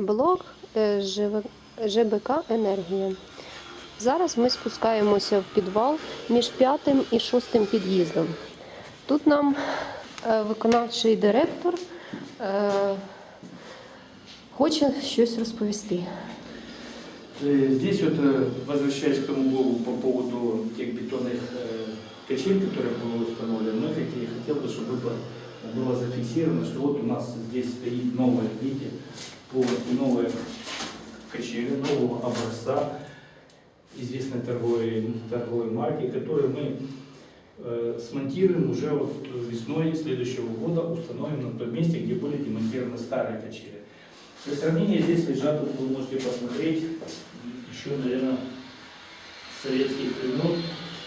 Блок е, ЖВ ЖБК Енергія. Зараз ми спускаємося в підвал між п'ятим і шостим під'їздом. Тут нам е, виконавчий директор е, хоче щось розповісти. Э, Здесь вот, э, возвращаясь к тому блогу по поводу тех бетонных э, качель, которые были установлены, мы хотели, хотел бы, чтобы было, было зафиксировано, что вот у нас здесь стоит новая, видите, новая качели, нового образца, известной торговой, торговой марки, которую мы э, смонтируем уже вот весной следующего года, установим на том месте, где были демонтированы старые качели. Для сравнения здесь лежат, вот вы можете посмотреть, еще, наверное, советских времен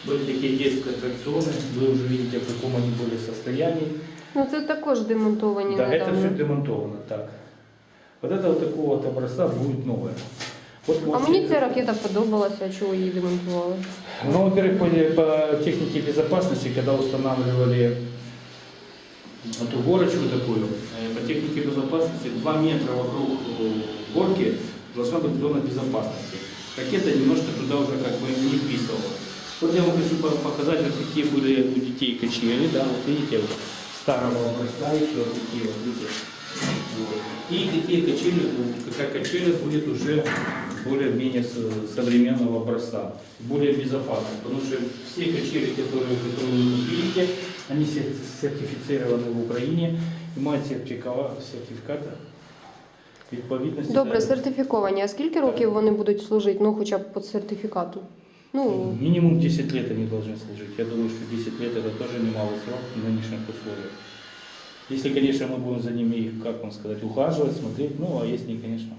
были такие детские аттракционы, вы уже видите, в каком они были состоянии. Ну це також демонтовані Да, это недавно. все демонтовано, так. Вот это вот такого вот образца будет новое. Вот А можете- мені ця ракета подобалася, чого її демонтували. Ну, во-первых, по, по технике безопасности, когда устанавливали эту горочку такую, э, по технике безопасности 2 метра вокруг э, горки должна быть зона безопасности. Ракета немножко туда уже как бы не вписывалась. Вот я вам хочу по- показать, вот какие были у детей качели, да, вот видите, вот старого образца еще вот такие вот, видите. Вот. И какие качели, у- какая качеля будет уже более-менее с- современного образца, более безопасной. Потому что все качели, которые, которые вы видите, они сер- сертифицированы в Украине, имеют сертификат, сертификаты відповідності. Добре, да. сертифіковані. А скільки років вони будуть служити? Ну, хоча б по сертифікату. Ну, Минимум 10 лет они должны служить. Я думаю, что 10 лет это тоже немалый срок в нынешних условиях. Если, конечно, мы будем за ними, их, как вам сказать, ухаживать, смотреть, ну, а если, конечно,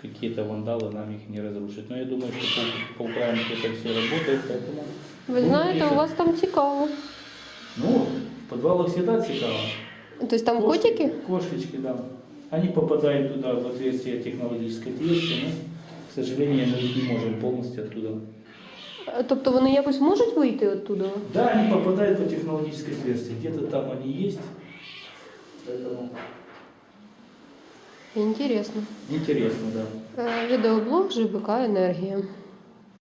какие-то вандалы нам их не разрушат. Но я думаю, что по, по Украинке это все работает, поэтому... ви Ну, знаєте, дивіться. у вас там цікаво. Ну, в подвалах всегда цікаво. Тобто там Кошки- котики? Кошечки, да. Они попадают туда в отверстие технологической отверстия, но, к сожалению, мы их не можем полностью оттуда. Тобто вони якось можуть вийти оттуда? Да, они попадают по технологической отверстие. Где-то там они есть. Поэтому Інтересно. интересно, да. Е, Відеоблог ЖБК Енергія.